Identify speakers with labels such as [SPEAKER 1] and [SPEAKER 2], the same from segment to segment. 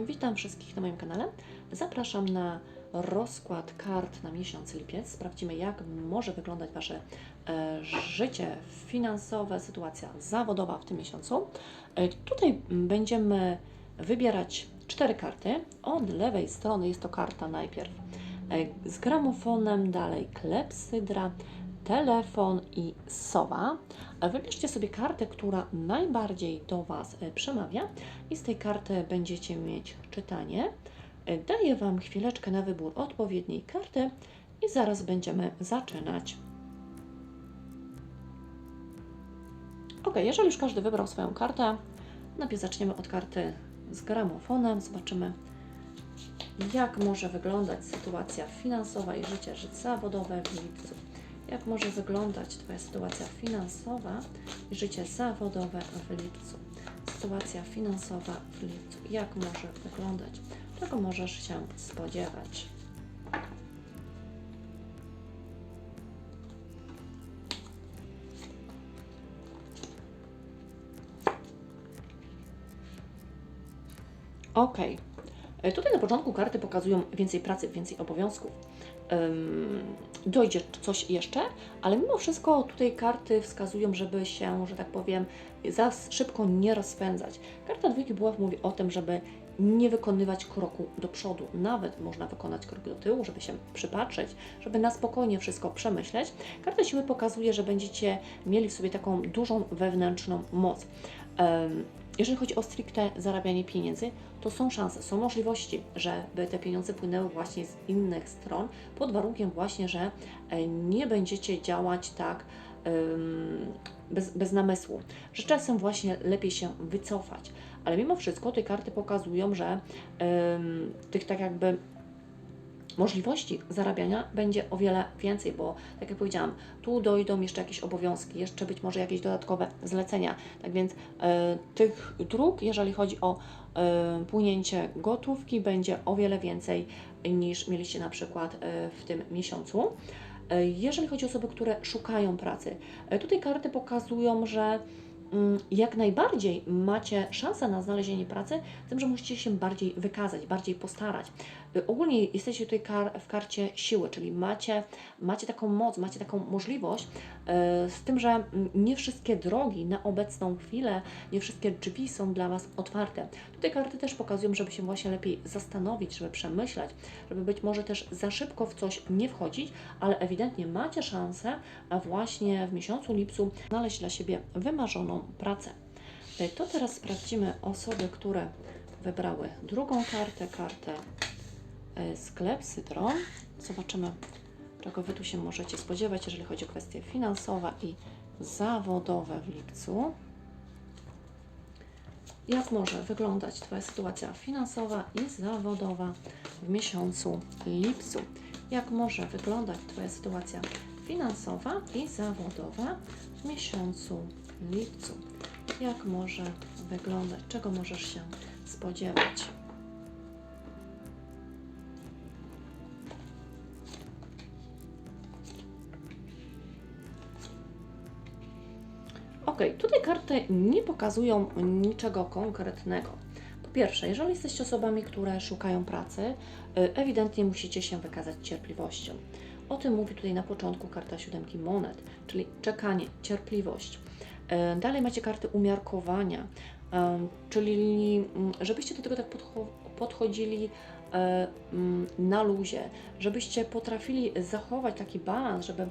[SPEAKER 1] Witam wszystkich na moim kanale. Zapraszam na rozkład kart na miesiąc lipiec. Sprawdzimy, jak może wyglądać Wasze e, życie finansowe, sytuacja zawodowa w tym miesiącu. E, Tutaj będziemy wybierać cztery karty. Od lewej strony jest to karta najpierw e, z gramofonem, dalej klepsydra, telefon i sowa. E, Wybierzcie sobie kartę, która najbardziej do Was e, przemawia i z tej karty będziecie mieć czytanie. E, Daję Wam chwileczkę na wybór odpowiedniej karty i zaraz będziemy zaczynać. Ok, jeżeli już każdy wybrał swoją kartę, najpierw zaczniemy od karty z gramofonem. Zobaczymy, jak może wyglądać sytuacja finansowa i życie, życie zawodowe w lipcu. Jak może wyglądać Twoja sytuacja finansowa i życie zawodowe w lipcu? Sytuacja finansowa w lipcu. Jak może wyglądać? Czego możesz się spodziewać? Ok. E, Tutaj na początku karty pokazują więcej pracy, więcej obowiązków. Dojdzie coś jeszcze, ale mimo wszystko tutaj karty wskazują, żeby się, że tak powiem, za szybko nie rozpędzać. Karta dwójki buław mówi o tym, żeby nie wykonywać kroku do przodu. Nawet można wykonać krok do tyłu, żeby się przypatrzeć, żeby na spokojnie wszystko przemyśleć. Karta siły pokazuje, że będziecie mieli w sobie taką dużą wewnętrzną moc. Ym, jeżeli chodzi o stricte zarabianie pieniędzy, to są szanse, są możliwości, żeby te pieniądze płynęły właśnie z innych stron, pod warunkiem właśnie, że e, nie będziecie działać tak bez, bez namysłu, że czasem właśnie lepiej się wycofać. Ale mimo wszystko te karty pokazują, że tych tak jakby możliwości zarabiania będzie o wiele więcej, bo tak jak powiedziałam, tu dojdą jeszcze jakieś obowiązki, jeszcze być może jakieś dodatkowe zlecenia. Tak więc e, tych dróg, jeżeli chodzi o e, płynięcie gotówki, będzie o wiele więcej niż mieliście na przykład e, w tym miesiącu. Jeżeli chodzi o osoby, które szukają pracy, tutaj karty pokazują, że mm, jak najbardziej macie szansę na znalezienie pracy, tym, że musicie się bardziej wykazać, bardziej postarać. Y, Ogólnie jesteście tutaj kar w karcie siły, czyli macie, macie taką moc, macie taką możliwość, y, z tym, że mm, nie wszystkie drogi na obecną chwilę, nie wszystkie drzwi są dla Was otwarte. Tutaj karty też pokazują, żeby się właśnie lepiej zastanowić, żeby przemyśleć, żeby być może też za szybko w coś nie wchodzić, ale ewidentnie macie szansę właśnie w miesiącu lipcu znaleźć dla siebie wymarzoną pracę. Y, To teraz sprawdzimy osoby, które wybrały drugą kartę, kartę sklep Citron. Zobaczymy, czego Wy tu się możecie spodziewać, jeżeli chodzi o kwestie finansowe i zawodowe w lipcu. Jak może wyglądać Twoja sytuacja finansowa i zawodowa w miesiącu lipcu? Jak może wyglądać Twoja sytuacja finansowa i zawodowa w miesiącu lipcu? Jak może wyglądać? Czego możesz się spodziewać? Ok, tutaj karty nie pokazują niczego konkretnego. Po pierwsze, jeżeli jesteście osobami, które szukają pracy, y, ewidentnie musicie się wykazać cierpliwością. O tym mówi tutaj na początku karta siódemki monet, czyli czekanie, cierpliwość. Y, Dalej macie karty umiarkowania, y, czyli mm, żebyście do tego tak podcho- podchodzili mm, na luzie, żebyście potrafili zachować taki balans, żeby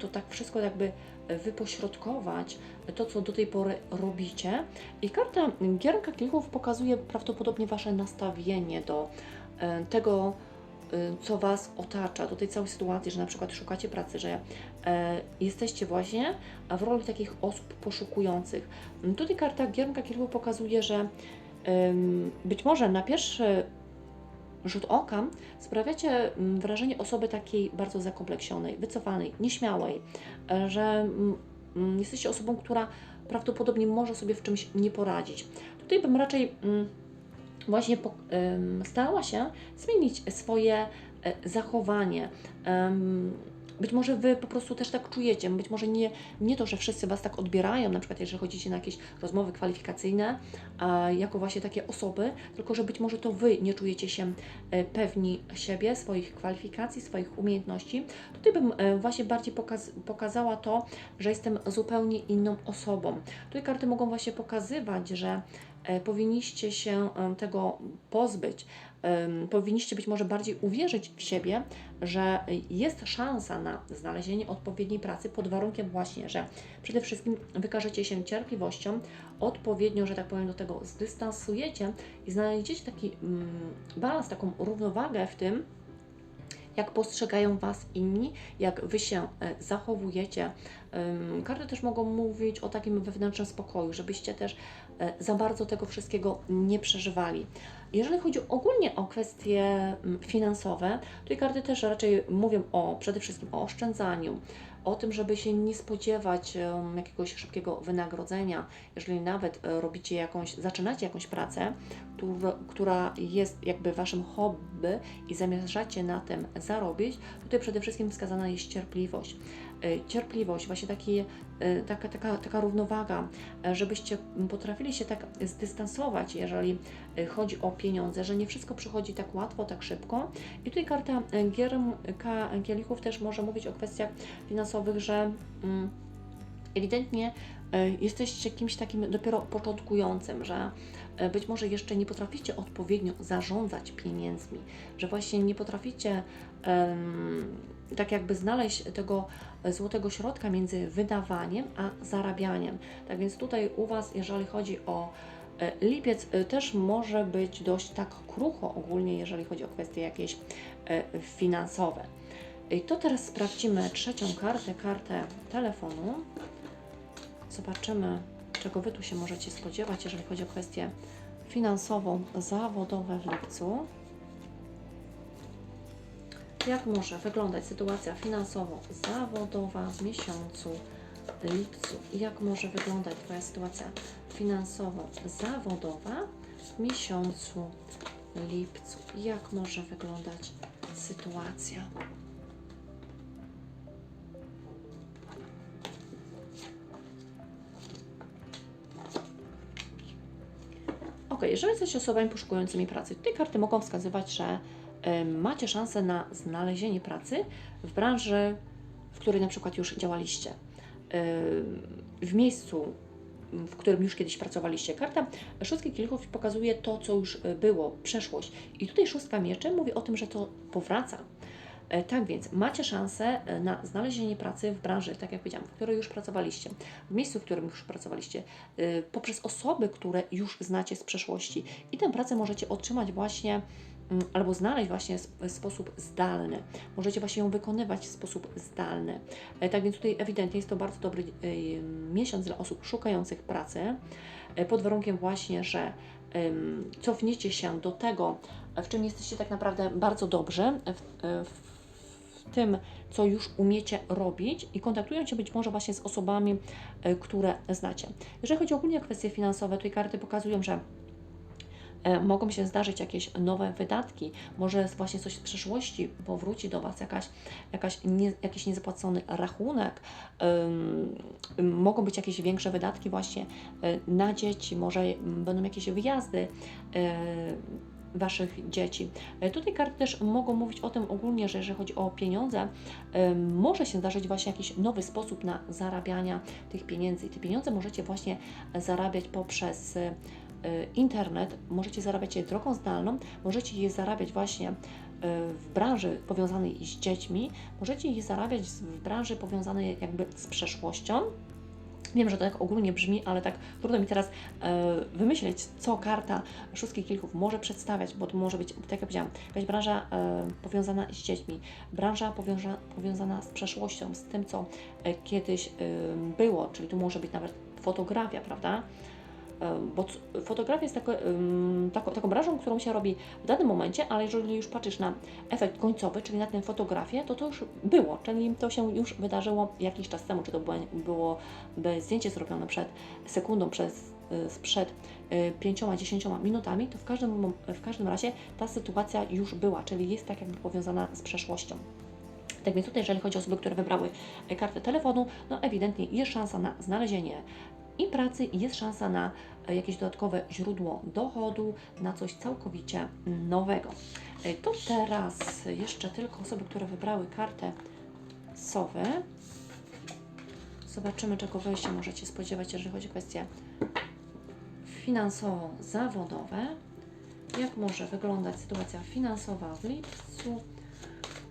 [SPEAKER 1] to tak wszystko jakby wypośrodkować to, co do tej pory robicie. I karta Gierka Kielichów pokazuje prawdopodobnie Wasze nastawienie do e, tego, e, co Was otacza, do tej całej sytuacji, że na przykład szukacie pracy, że e, jesteście właśnie w roli takich osób poszukujących. Tutaj karta Gierka Kielichów pokazuje, że być może na pierwszy rzut oka sprawiacie mm, wrażenie osoby takiej bardzo zakompleksionej, wycofanej, nieśmiałej, e, że mm, mm, jesteście osobą, która prawdopodobnie może sobie w czymś nie poradzić. Tutaj bym raczej właśnie starała się zmienić swoje e, zachowanie. Być może Wy po prostu też tak czujecie, być może nie, nie to, że wszyscy Was tak odbierają, na przykład jeżeli chodzicie na jakieś rozmowy kwalifikacyjne, jako właśnie takie osoby, tylko że być może to Wy nie czujecie się e, pewni siebie, swoich kwalifikacji, swoich umiejętności. Tutaj bym e, właśnie bardziej pokaz pokazała to, że jestem zupełnie inną osobą. Tutaj karty mogą właśnie pokazywać, że e, powinniście się tego pozbyć, powinniście być może bardziej uwierzyć w siebie, że jest szansa na znalezienie odpowiedniej pracy pod warunkiem właśnie, że przede wszystkim wykażecie się cierpliwością, odpowiednio, że tak powiem, do tego zdystansujecie i znajdziecie taki mm, balans, taką równowagę w tym, jak postrzegają Was inni, jak Wy się e, zachowujecie. Karty też mogą mówić o takim wewnętrznym spokoju, żebyście też za bardzo tego wszystkiego nie przeżywali. Jeżeli chodzi ogólnie o kwestie mm, finansowe, tutaj karty też raczej mówią o przede wszystkim o oszczędzaniu, o tym, żeby się nie spodziewać jakiegoś szybkiego wynagrodzenia, jeżeli nawet e, robicie jakąś, zaczynacie jakąś pracę, która jest jakby waszym hobby i zamierzacie na tym zarobić, tutaj przede wszystkim wskazana jest cierpliwość. E, Cierpliwość, właśnie taki, e, taka, taka, taka równowaga, e, żebyście potrafili się tak zdystansować, jeżeli chodzi o pieniądze, że nie wszystko przychodzi tak łatwo, tak szybko. I tutaj karta giermka kielichów też może mówić o kwestiach finansowych, że mm, ewidentnie jesteście kimś takim dopiero początkującym, że być może jeszcze nie potraficie odpowiednio zarządzać pieniędzmi, że właśnie nie potraficie em, tak jakby znaleźć tego złotego środka między wydawaniem a zarabianiem. Tak więc tutaj u Was, jeżeli chodzi o e, lipiec, e, też może być dość tak krucho ogólnie, jeżeli chodzi o kwestie jakieś e, finansowe. I to teraz sprawdzimy trzecią kartę, kartę telefonu. Zobaczymy, czego Wy tu się możecie spodziewać, jeżeli chodzi o kwestie finansową, zawodowe w lipcu. Jak może wyglądać sytuacja finansowo-zawodowa w miesiącu lipcu? Jak może wyglądać Twoja sytuacja finansowo-zawodowa w miesiącu lipcu? Jak może wyglądać sytuacja? Ok, jeżeli jesteście osobami poszukującymi pracy, tutaj karty mogą wskazywać, że macie szansę na znalezienie pracy w branży, w której na przykład już działaliście, w miejscu, w którym już kiedyś pracowaliście. Karta szóstki kielichów pokazuje to, co już y, było, przeszłość. I tutaj szóstka mieczy mówi o tym, że to powraca. E, Tak więc macie szansę e, na znalezienie pracy w branży, tak jak powiedziałam, w której już pracowaliście, w miejscu, w którym już pracowaliście, poprzez osoby, które już znacie z przeszłości. I tę pracę możecie otrzymać właśnie albo znaleźć właśnie w sposób zdalny. Możecie właśnie ją wykonywać w sposób zdalny. E, Tak więc tutaj ewidentnie jest to bardzo dobry y, miesiąc dla osób szukających pracy, e, pod warunkiem właśnie, że cofniecie się do tego, w czym jesteście tak naprawdę bardzo dobrzy, w, w, tym, co już umiecie robić i kontaktują się być może właśnie z osobami, e, które znacie. Jeżeli chodzi ogólnie o kwestie finansowe, tutaj karty pokazują, że e, mogą się zdarzyć jakieś nowe wydatki, może właśnie coś z przeszłości powróci do Was, jakaś, jakaś nie, jakiś niezapłacony rachunek, mogą być jakieś większe wydatki właśnie e, na dzieci, może będą jakieś wyjazdy e, Waszych dzieci. E, Tutaj karty też mogą mówić o tym ogólnie, że jeżeli chodzi o pieniądze, może się zdarzyć właśnie jakiś nowy sposób na zarabiania tych pieniędzy. I te pieniądze możecie właśnie zarabiać poprzez e, internet, możecie zarabiać je drogą zdalną, możecie je zarabiać właśnie e, w branży powiązanej z dziećmi, możecie je zarabiać w branży powiązanej jakby z przeszłością. Wiem, że to tak ogólnie brzmi, ale tak trudno mi teraz e, wymyśleć, co karta szóstki kilków może przedstawiać, bo to może być, tak jak powiedziałam, jakaś branża powiązana z dziećmi, branża powiąza, powiązana z przeszłością, z tym, co kiedyś było, czyli tu może być nawet fotografia, prawda? E, Bo fotografia jest tako, ym, taką, taką branżą, którą się robi w danym momencie, ale jeżeli już patrzysz na efekt końcowy, czyli na tę fotografię, to to już było, czyli to się już wydarzyło jakiś czas temu, czy to było, zdjęcie zrobione przed sekundą, przez, y, sprzed y, pięcioma, dziesięcioma minutami, to w każdym, w każdym razie ta sytuacja już była, czyli jest tak jakby powiązana z przeszłością. Tak więc tutaj, jeżeli chodzi o osoby, które wybrały e, kartę telefonu, no ewidentnie jest szansa na znalezienie i pracy, jest szansa na e, jakieś dodatkowe źródło dochodu, na coś całkowicie nowego. E, To teraz jeszcze tylko osoby, które wybrały kartę sowy. Zobaczymy, czego Wy się możecie spodziewać, jeżeli chodzi o kwestie finansową, zawodowe. Jak może wyglądać sytuacja finansowa w lipcu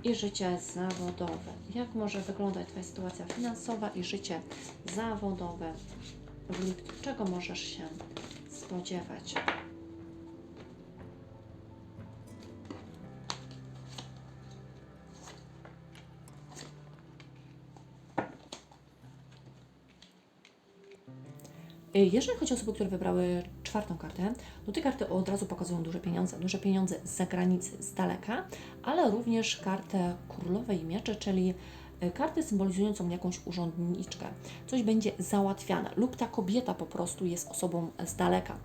[SPEAKER 1] i życie zawodowe? Jak może wyglądać Twoja sytuacja finansowa i życie zawodowe w lipcu? Czego możesz się spodziewać? Y, Jeżeli chodzi o osoby, które wybrały czwartą kartę, no te karty od razu pokazują duże pieniądze, duże pieniądze z zagranicy, z daleka, ale również kartę królowej mieczy, czyli kartę symbolizującą jakąś urzędniczkę. Coś będzie załatwiane lub ta kobieta po prostu jest osobą z daleka.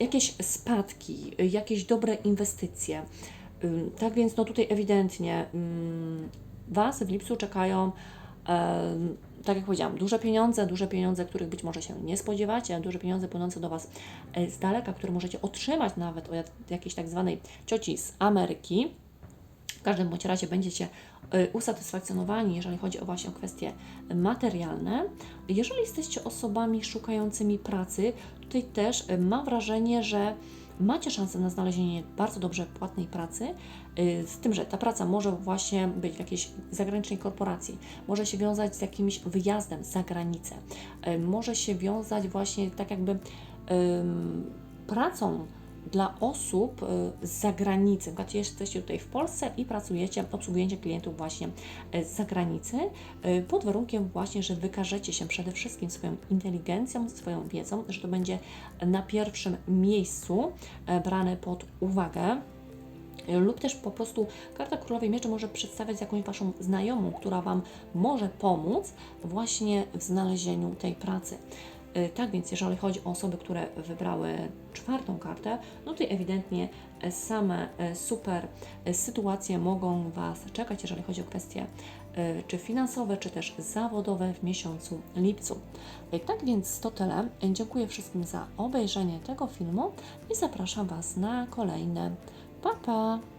[SPEAKER 1] Jakieś spadki, jakieś dobre inwestycje. Tak więc no tutaj ewidentnie Was w lipcu czekają tak jak powiedziałam, duże pieniądze, duże pieniądze, których być może się nie spodziewacie, duże pieniądze płynące do Was e, z daleka, które możecie otrzymać nawet od jak- jakiejś tak zwanej cioci z Ameryki. W każdym bądź razie będziecie e, usatysfakcjonowani, jeżeli chodzi o właśnie o kwestie materialne. Jeżeli jesteście osobami szukającymi pracy, tutaj też e, mam wrażenie, że macie szansę na znalezienie bardzo dobrze płatnej pracy, y, z tym, że ta praca może właśnie być w jakiejś zagranicznej korporacji, może się wiązać z jakimś wyjazdem za granicę, y, może się wiązać właśnie tak jakby pracą dla osób y, z zagranicy. Na przykład jesteście tutaj w Polsce i pracujecie, obsługujecie klientów właśnie y, z zagranicy, y, pod warunkiem właśnie, że wykażecie się przede wszystkim swoją inteligencją, swoją wiedzą, że to będzie na pierwszym miejscu brane pod uwagę lub też po prostu karta Królowej Mieczy może przedstawiać jakąś Waszą znajomą, która Wam może pomóc właśnie w znalezieniu tej pracy. Y, Tak więc, jeżeli chodzi o osoby, które wybrały czwartą kartę, no to ewidentnie e, same e, super e, sytuacje mogą Was czekać, jeżeli chodzi o kwestie czy finansowe, czy też zawodowe w miesiącu lipcu. Tak więc to tyle. Dziękuję wszystkim za obejrzenie tego filmu i zapraszam Was na kolejne. Pa, pa!